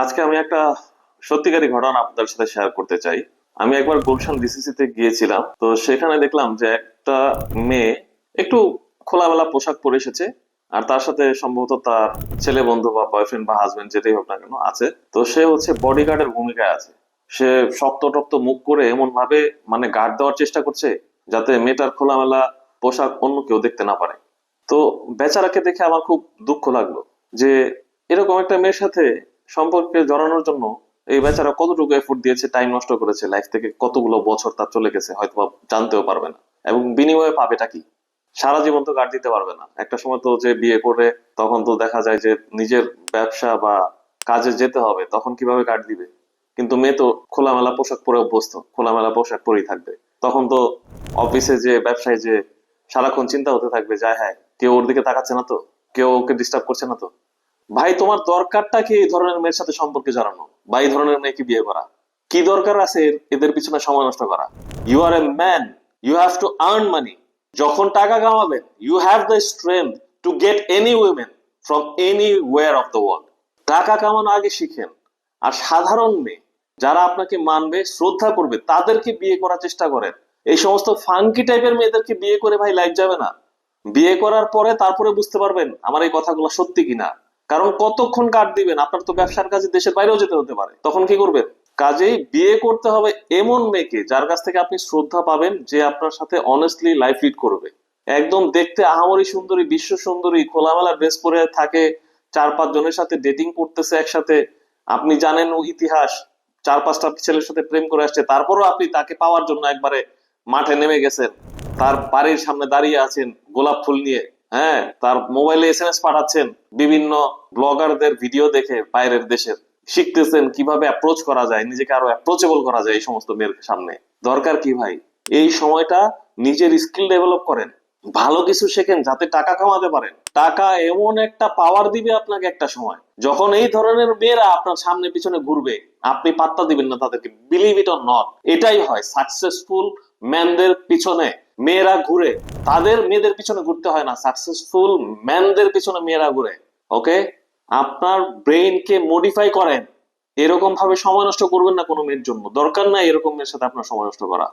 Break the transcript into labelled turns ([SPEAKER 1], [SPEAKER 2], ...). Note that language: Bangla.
[SPEAKER 1] আজকে আমি একটা সত্যিকারী ঘটনা আপনাদের সাথে শেয়ার করতে চাই। আমি একবার গুলশান ডিসিসি তে গিয়েছিলাম, তো সেখানে দেখলাম যে একটা মেয়ে একটু খোলামেলা পোশাক পরে এসেছে, আর তার সাথে সম্ভবত তার ছেলে বন্ধু বা বয়ফ্রেন্ড বা হাজবেন্ড যেটাই হোক না কেন আছে। তো সে হচ্ছে বডিগার্ডের ভূমিকায় আছে। সে শক্ত টক্ত মুখ করে এমন ভাবে মানে গার্ড দেওয়ার চেষ্টা করছে, যাতে মেয়েটার খোলামেলা পোশাক অন্য কেউ দেখতে না পারে। তো বেচারাকে দেখে আমার খুব দুঃখ লাগল যে এরকম একটা মেয়ের সাথে সম্পর্কে জড়ানোর জন্য এই বেচারা কতটুকু এফোর্ট দিয়েছে টাইম নষ্ট করেছে লাইফ থেকে কতগুলো বছর তার চলে গেছে হয়তো জানতেও পারবে না। এবং বিনিময়ে পাবেটা কি? সারা জীবন তো গার্ড দিতে পারবে না। একটা সময় তো যে বিয়ে করে তখন তো দেখা যায় যে নিজের ব্যবসা বা কাজে যেতে হবে, তখন কীভাবে গার্ড দিবে? কিন্তু মেয়ে তো খোলামেলা পোশাক পরে অভ্যস্ত, খোলামেলা পোশাক পরেই থাকবে। তখন তো অফিসে যে ব্যবসায় যে সারাক্ষণ চিন্তা হতে থাকবে যায় হ্যাঁ কেউ ওর দিকে তাকাচ্ছে না তো? কেউ ওকে ডিস্টার্ব করছে না তো? ভাই, তোমার দরকারটা কি এই ধরনের মেয়ের সাথে সম্পর্কে জড়ানো বা এই ধরনের মেয়েকে বিয়ে করা? কি দরকার আছে এদের পিছনে সময় নষ্ট করা? You are a man you have to earn money যখন টাকা কামাবেন you have the strength to get any women from any war of the world টাকা কামানো আগে শিখেন। আর সাধারণ মেয়ে, যারা আপনাকে মানবে, শ্রদ্ধা করবে, তাদেরকে বিয়ে করার চেষ্টা করেন। এই সমস্ত ফাঙ্কি টাইপের মেয়েদেরকে বিয়ে করে ভাই লাইফ যাবে না। বিয়ে করার পরে তারপরে বুঝতে পারবেন আমার এই কথাগুলো সত্যি কিনা। কারণ কতক্ষণ কাট দিবেন? আপনার তো ব্যবসার কাজে দেশের বাইরেও যেতে হতে পারে। তখন কি করবেন? কাজেই বিয়ে করতে হবে এমন মেয়েকে যার কাছ থেকে আপনি শ্রদ্ধা পাবেন যে আপনার সাথে অনেস্টলি লাইফ লিড করবে। একদম দেখতে আহামরি সুন্দরী, বিশ্ব সুন্দরী, খোলামেলা ড্রেস পরে থাকে, চার পাঁচ জনের সাথে ডেটিং করতেছে একসাথে। আপনি জানেন ইতিহাস, চার পাঁচটা ছেলের সাথে প্রেম করে আসছে। তারপরও আপনি তাকে পাওয়ার জন্য একবারে মাঠে নেমে গেছেন। তার বাড়ির সামনে দাঁড়িয়ে আছেন গোলাপ ফুল নিয়ে। হ্যাঁ তার মোবাইলে এস এম এস পাঠাচ্ছেন বিভিন্ন ব্লগারদের ভিডিও দেখে বাইরের দেশের। শিখতেছেন কীভাবে অ্যাপ্রোচ করা যায়, নিজেকে আরও অ্যাপ্রোচেবল করা যায় এই সমস্ত মেয়ের সামনে। দরকার কি ভাই? এই সময়টা নিজের স্কিল ডেভেলপ করেন। ভালো কিছু শেখেন যাতে টাকা কামাতে পারেন। টাকা এমন একটা পাওয়ার দিবে আপনাকে একটা সময়। যখন এই ধরনের মেয়েরা আপনার সামনে পিছনে ঘুরবে, আপনি পাত্তা দিবেন না তাদেরকে। বিলিভ ইট অর নট এটাই হয় সাকসেসফুল ম্যানদের পিছনে। মেয়েরা ঘুরে। তাদের মেয়েদের পিছনে ঘুরতে হয় না। সাকসেসফুল ম্যানদের পিছনে মেয়েরা ঘুরে। ওকে আপনার ব্রেইনকে মডিফাই করেন। এরকম ভাবে সময় নষ্ট করবেন না কোনো মেয়ের জন্য। দরকার নাই এরকম মেয়ের সাথে আপনার সময় নষ্ট করা।